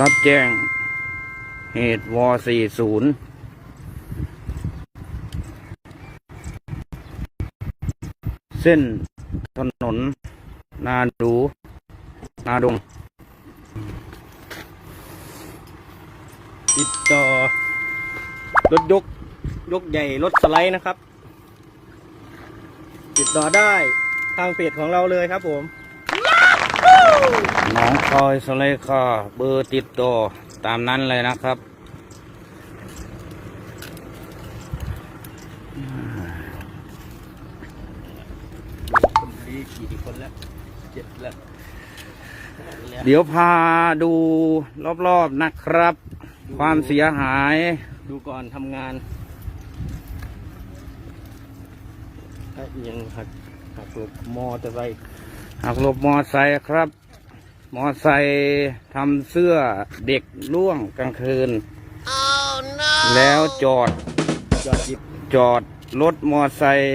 รับแจ้ง เหตุว40เส้นถนน นาดู นาดง ติดต่อ รถยก ยกใหญ่ รถสไลด์นะครับ ติดต่อได้ทางเพจของเราเลยครับผม หน้องคอยสไลคาเบอร์ติดต่อตามนั้นเลยนะครับคนดีกี่คนแล้วเจ็ดแล้วเดี๋ยวพาดูรอบๆนะครับ ความเสียหาย ดูก่อนทำงานเอ้ยยังหักหักหลบมอเตอร์ไซค์หักหลบมอไซค์ครับ มอไซค์ทำเสื้อเด็กล่วงกลางคืนแล้วจอดจอดหยิบจอดรถมอไซค์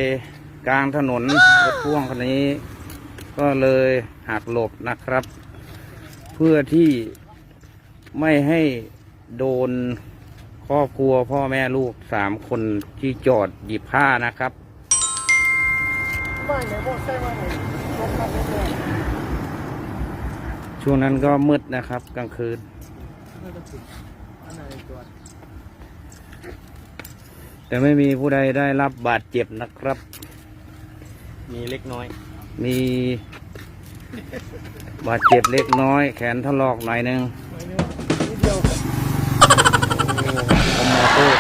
กลางถนนรถพ่วงคันนี้ ก็เลยหักหลบนะครับ เพื่อที่ไม่ให้โดนครอบครัวพ่อแม่ลูกสามคนที่จอดหยิบผ้านะครับไม่ไหนบอกใช่ว่าไหนรถมาเรื่อย ช่วงนั้นก็มืดนะครับ กลางคืนๆน่าจะผิดอันไหนตัวแต่ไม่มีผู้ใดได้รับบาดเจ็บนะครับ มีเล็กน้อย มีบาดเจ็บเล็กน้อย แขนถลอกหน่อยหนึงไม่เดียวนิดเดียวคอมมอเตอร์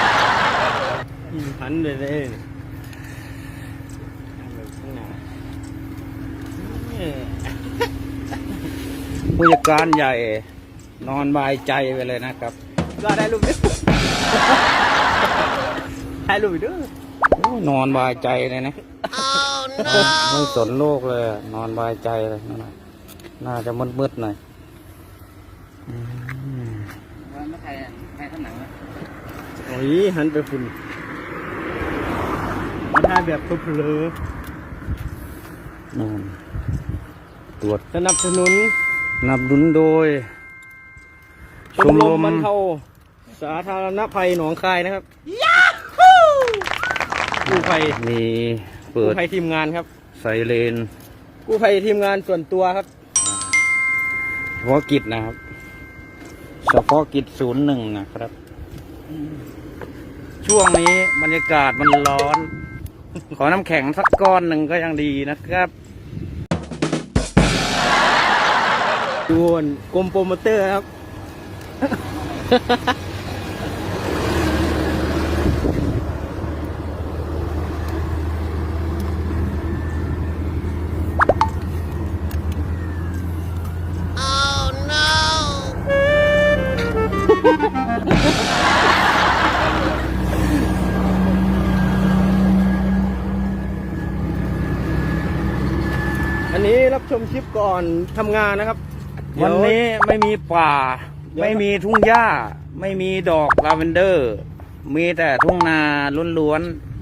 ยิงพันเลยเลยข้างหน้าเอ้ย ผู้จัดการใหญ่นอนบายใจไปเลยนะครับ ก็ได้รูปด้วยได้รูปอีกด้วยโอ้ยนอนบายใจเลยนะ ไม่สนโลกเลยอะนอนบายใจเลยนั่นน่ะน่าจะมืดๆหน่อยอืมโอ้ยหันไปฝุ่นมาถ่ายแบบเพลอนู่นตรวจๆสนับสนุนส นับสนุนโดย ชมรมบรรเทาสาธารณภัยหนองคายนะครับกู้ภัยมีเปิกู้ดภัยทีมงานครับ ไซเรน กู้ภัยทีมงานส่วนตัวครับ เฉพาะกิจนะครับ เฉพาะกิจศูนย์หนึ่งนะครับ ช่วงนี้บรรยากาศมันร้อน ขอน้ำแข็งสักก้อนหนึ่งก็ยังดีนะครับ ดูนกรมโปรโมเตอร์ครับ อันนี้รับชมคลิปก่อนทำงานนะครับ วันนี้ไม่มีป่าเดี๋ยวไม่มีทุ่งหญ้า ไม่มีดอกลาเวนเดอร์ มีแต่ทุ่งนาล้วนๆ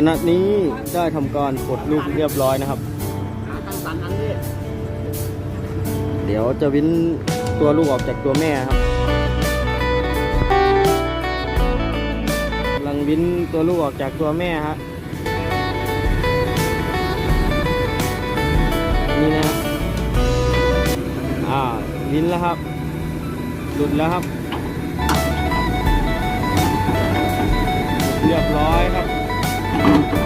ขณะนี้ได้ทำการกดลูกเรียบร้อยนะครับ เดี๋ยวจะวิ้นตัวลูกออกจากตัวแม่ครับกำลังวิ้นตัวลูกออกจากตัวแม่ฮะนี่นะครับอ่าวิ้นแล้วครับ หลุดแล้วครับ เรียบร้อยครับ นี่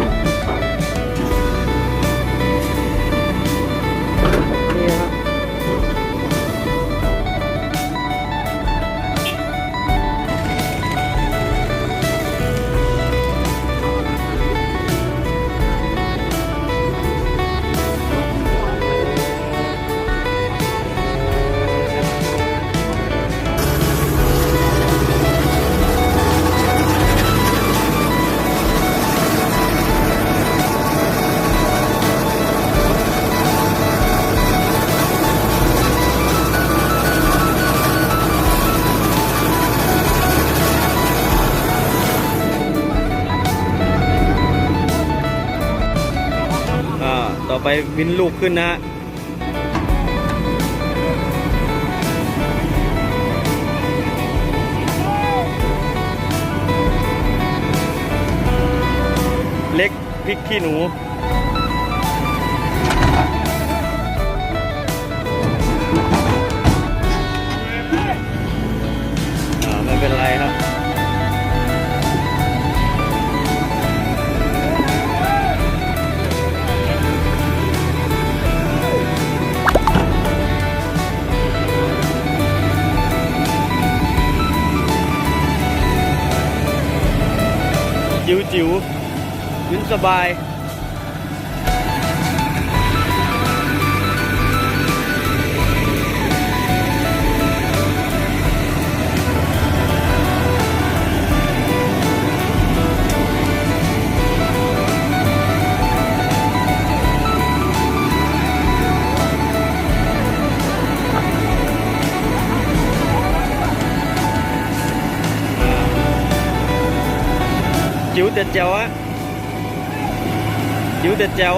ต่อไปวินลูกขึ้นนะฮะเล็กพริกขี้หนู จิ๋วจิ๋วยินสบาย จิ๋วแต่แจ๋วอะจิ๋วแต่แจ๋ว